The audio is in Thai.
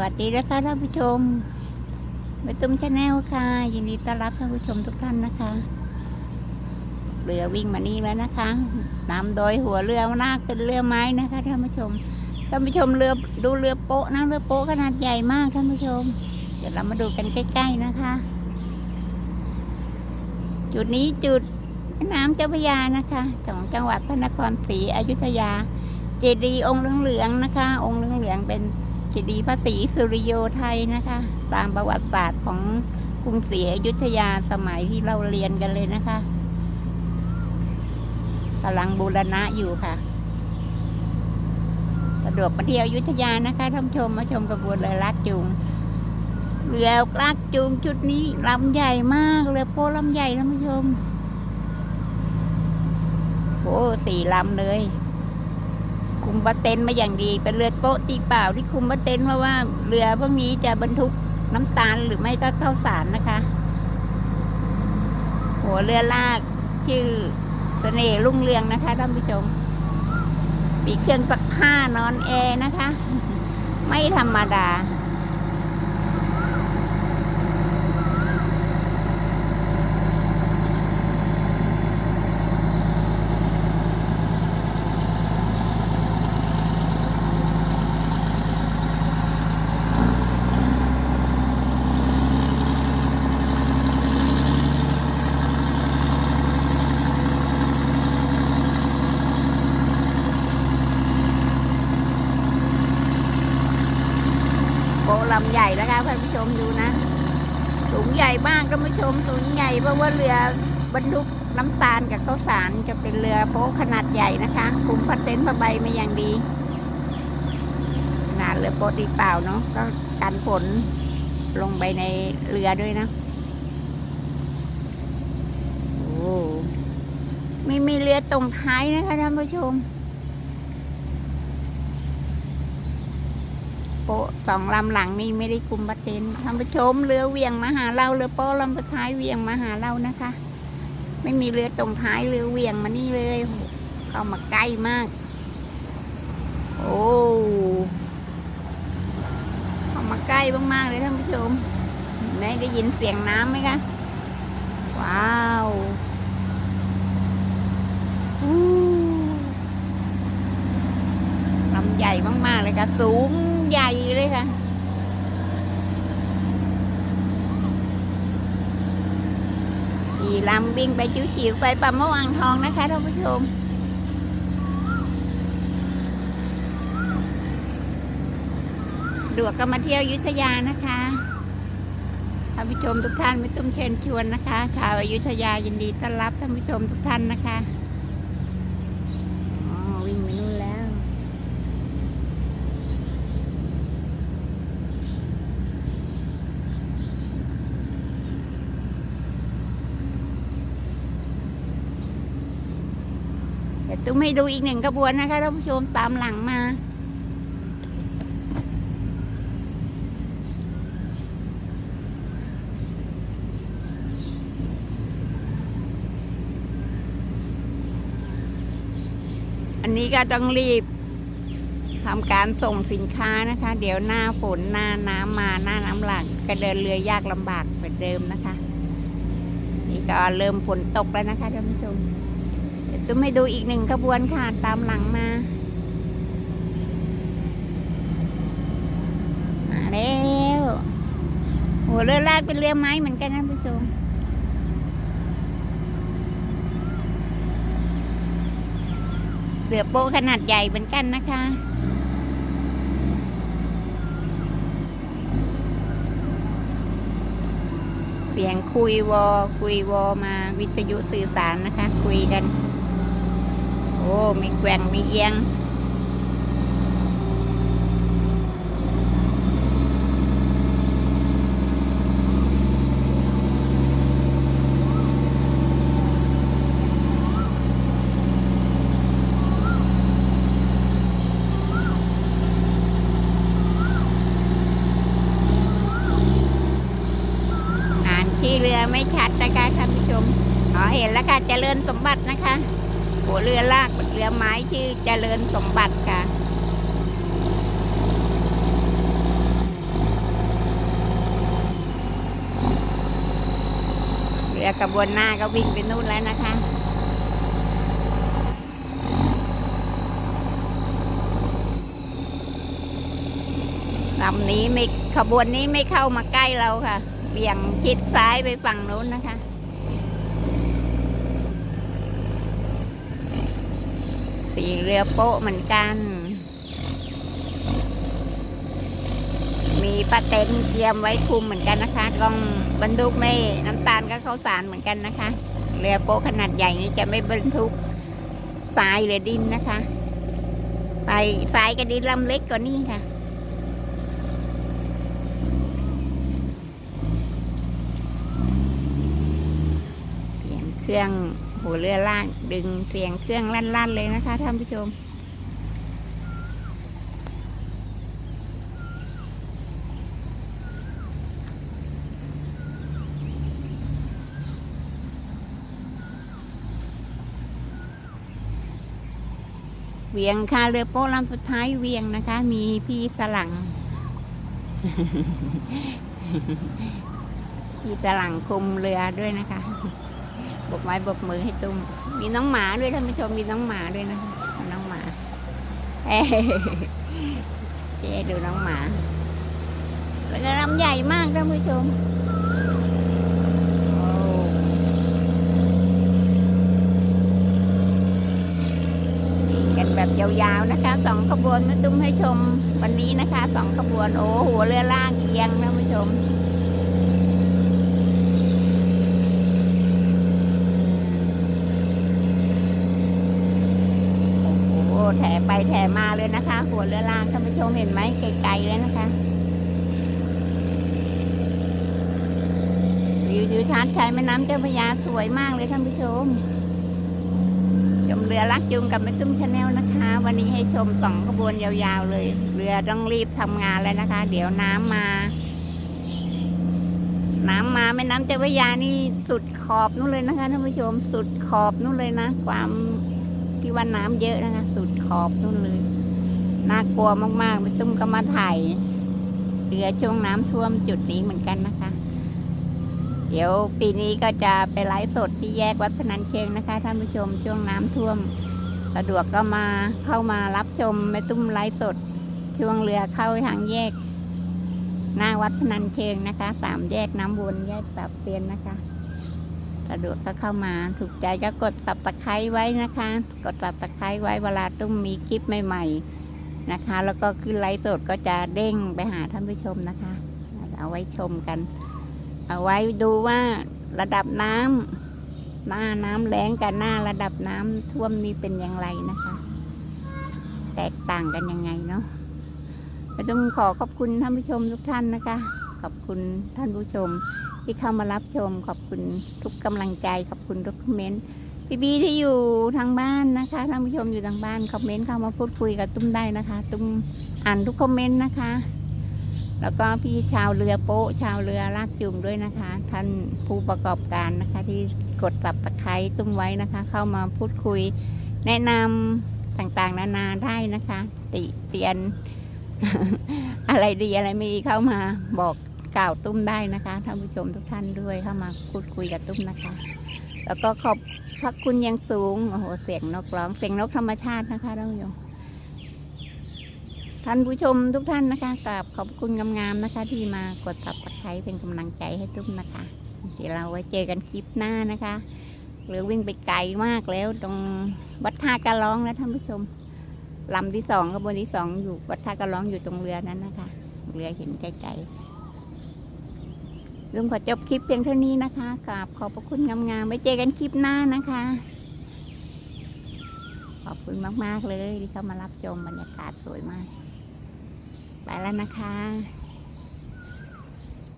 วัสดีนะคะท่านผู้ชมไปตุ้มชาแนลค่ะ ยินดีต้อนรับท่านผู้ชมทุกท่านนะคะเรือวิ่งมานี่แล้วนะคะนำโดยหัวเรือนาคเป็นเรือไม้นะคะท่านผู้ชมท่านผู้ชมเรือดูเรือโป๊ะนะเรือโป๊ะขนาดใหญ่มากท่านผู้ชม เดี๋ยวเรามาดูกันใกล้ ๆนะคะ จุดนี้จุดน้ำเจ้าพระยานะคะของจังหวัดพระนครศรีอยุธยา เจดีย์องค์เหลืองๆนะคะ องค์เหลืองๆเป็น เจดีย์พระศรีสุริโยไทยนะคะ ตามประวัติศาสตร์ของกรุงศรีอยุธยาสมัยที่เราเรียนกันเลยนะคะกำลังบูรณะอยู่ค่ะ สะดวกมาเที่ยวอยุธยานะคะท่านชมมาชมกระบวนเรือลากจูงเรือลากจูงชุดนี้ลำใหญ่มากเรือโป๊ลำใหญ่ท่านผู้ชมโอ้สี่ลำเลย คุมบัตเต็นมาอย่างดี เป็นเรือโป๊ะตีเปล่าที่คุมบัตเต็นเพราะว่าเรือพวกนี้จะบรรทุกน้ำตาลหรือไม่ก็ข้าวสารนะคะ หัวเรือลากชื่อเสน่ห์รุ่งเรืองนะคะท่านผู้ชมมีเครื่องสักผ้านอนแอร์นะคะ ไม่ธรรมดาำใหญ่แล้วค่ะท่านผู้ชมดูนะสูงใหญ่มากท่านผู้ชมสูงใหญ่เพราะว่าเรือบรรทุกน้ำตาลกับข้าวสารจะเป็นเรือโป๊ขนาดใหญ่นะคะคุมพัดเต็นท์ผ้าใบมาอย่างดีขนาดเรือโป๊ตีเปล่าเนาะก็กันฝนลงไปในเรือด้วยนะโอ้มีมีเรือตรงท้ายนะคะท่านผู้ชม ปะสองลำหลังนี่ไม่ได้คุมบัตเทนท่านผู้ชมเรือเวียงมาหาเราเรือโป๊ะลำสุดท้ายเวียงมาหาเรานะคะ ไม่มีเรือตรงท้ายเรือเวียงมานี่เลยเข้ามาใกล้มาก โอ้เข้ามาใกล้มากๆเลยท่านผู้ชมได้ได้ยินเสียงน้ำไหมคะว้าวลำใหญ่มากๆเลยค่ะสูง ใหญ่เลยค่ะขี่ลำวิ่งไปจิ้วฉิวไปป่าเมื่อวังทองนะคะท่านผู้ชมดวกก็มาเที่ยวยุทธยานะคะท่านผู้ชมทุกท่านไม่ตุ้มเชิญชวนนะคะ ชาวอยุธยายินดีต้อนรับท่านผู้ชมทุกท่านนะคะ อ๋อวิ่งไปนู่นแล้ว เดี๋ยว ตุ้มให้ดูอีกหนึ่งกระบวนนะคะท่านผู้ชมตามหลังมา อันนี้ก็ต้องรีบทำการส่งสินค้านะคะ เดี๋ยวหน้าฝนหน้าน้ำมาหน้าน้ำหลักก็เดินเรือยากลำบากเหมือนเดิมนะคะ นี่ก็เริ่มฝนตกแล้วนะคะท่านผู้ชม เดี๋ยวตุ้มให้ดูอีกหนึ่งขบวนค่ะตามหลังมามาแล้วโหเรือลากเป็นเรือไม้เหมือนกันนะผู้ชมเรือโป๊ขนาดใหญ่เหมือนกันนะคะเสียงคุยวอคุยวอมาวิทยุสื่อสารนะคะ คุยกัน อ้มีแกว่งมีเอียงที่เรือไม่ชัดนะคะท่านผู้ชม อ๋อเห็นแล้วค่ะจเจริญสมบัตินะคะัวเรือลากเรือไม้ชื่อเจริญสมบัติค่ะเรือกระบวนหน้าก็วิ่งไปนู่นแล้วนะคะลำนี้ไม่ขบวนนี้ไม่เข้ามาใกล้เราค่ะ เบี่ยงชิดซ้ายไปฝั่งนู้นนะคะ สีเรือโป๊ะเหมือนกัน มีปลาเต็นเตรียมไว้คุมเหมือนกันนะคะกล้องบรรทุกไม่น้ำตาลก็เข้าสารเหมือนกันนะคะ เรือโป๊ะขนาดใหญ่นี้จะไม่บรรทุกทรายหรือดินนะคะทรายทรายกับดินลำเล็กกว่านี้ค่ะเสียงเครื่อง หัวเรือล่าง ดึงเสียงเครื่องลั่น ๆ เลยนะคะท่านผู้ชม เวียงค่ะเรือโป๊ะลำสุดท้ายเวียงนะคะ มีพี่สลังพี่สลังคุมเรือด้วยนะคะ บกไม้บกมือให้ตุ้ม มีน้องหมาด้วยท่านผู้ชมมีน้องหมาด้วยนะน้องหมาเอ้ยเจ๊ดูน้องหมาแล้วก็ลำใหญ่มากท่านผู้ชมโอ้วิ่กันแบบยาวๆนะคะสองขบวนมาตุ้มให้ชมวันนี้นะคะสองขบวนโอ้หัวเรือล่างเอียงท่านผู้ชม โอ้โห แถไปแถมาเลยนะคะ หัวเรือล่างท่านผู้ชมเห็นไหมไกลๆเลยนะคะวิวทิวทัศน์ชายแม่น้ำเจ้าพระยาสวยมากเลยท่านผู้ชม ชมเรือลักจุงกับแม่ตุ้มชาแนลนะคะ วันนี้ให้ชมสองขบวนยาวๆเลย เรือต้องรีบทำงานแล้วนะคะ เดี๋ยวน้ำมา น้ำมาแม่น้ำเจ้าพระยานี่สุดขอบนู่นเลยนะคะท่านผู้ชม สุดขอบนู่นเลยนะ ความ ที่ว่าน้ำเยอะนะคะ สุดขอบนู่นเลย น่ากลัวมากๆไม่ตุ้มก็มาถ่ายเรือช่วงน้ำท่วมจุดนี้เหมือนกันนะคะ เดี๋ยวปีนี้ก็จะไปไลฟ์สดที่แยกวัดพนันเชิงนะคะท่านผู้ชมช่วงน้ำท่วมสะดวกก็มาเข้ามารับชมแม่ตุ้มไลฟ์สด ช่วงเรือเข้าทางแยก หน้าวัดพนันเชิงนะคะสามแยกน้ำวนแยกปรับเปลี่ยนนะคะ สะดวกก็เข้ามา ถูกใจก็กดตับตะไคร้ไว้นะคะ กดตับตะไคร้ไว้เวลาตุ้มมีคลิปใหม่ๆนะคะ แล้วก็ขึ้นไลฟ์สดก็จะเด้งไปหาท่านผู้ชมนะคะ เอาไว้ชมกัน เอาไว้ดูว่าระดับน้ำหน้าน้ำแล้งกับหน้าระดับน้ำท่วมนี้เป็นอย่างไรนะคะ แตกต่างกันยังไงเนาะไม่ต้องขอขอบคุณท่านผู้ชมทุกท่านนะคะ ขอบคุณท่านผู้ชม ที่เข้ามารับชมขอบคุณทุกกำลังใจขอบคุณทุกคอมเมนต์พี่บีที่อยู่ทางบ้านนะคะท่านผู้ชมอยู่ทางบ้านคอมเมนต์เข้ามาพูดคุยกับตุ้มได้นะคะ ตุ้มอ่านทุกคอมเมนต์นะคะ แล้วก็พี่ชาวเรือโป๊ะชาวเรือลากจูงด้วยนะคะ ท่านผู้ประกอบการนะคะที่กดตับตะไคร้ตุ้มไว้นะคะ เข้ามาพูดคุย แนะนำต่างๆ นานาได้นะคะ ติเตียน อะไรดีอะไรไม่ดีเข้ามาบอก กล่าวตุ้มได้นะคะท่านผู้ชมทุกท่านด้วยเข้ามาพูดคุยกับตุ้มนะคะ แล้วก็ขอบพระคุณยังสูงโอ้โหเสียงนกร้องเสียงนกธรรมชาตินะคะท่านผู้ชมท่านผู้ชมทุกท่านนะคะกราบขอบคุณงามๆนะคะ ที่มากดตับตะไคร้เป็นกำลังใจให้ตุ้มนะคะเดี๋ยวเราไว้เจอกันคลิปหน้านะคะ หรือวิ่งไปไกลมากแล้วตรงวัดท่ากระร้องนะท่านผู้ชมลำที่สองขบวนที่สองอยู่วัดท่ากระร้องอยู่ตรงเรือนั้นนะคะ เรือเห็นไกลๆ ลุงขอจบคลิปเพียงเท่านี้นะคะกราบขอบพระคุณงามๆไว้เจอกันคลิปหน้านะคะ ขอบคุณมากๆเลยที่เข้ามารับชมบรรยากาศสวยมาก ไปแล้วนะคะ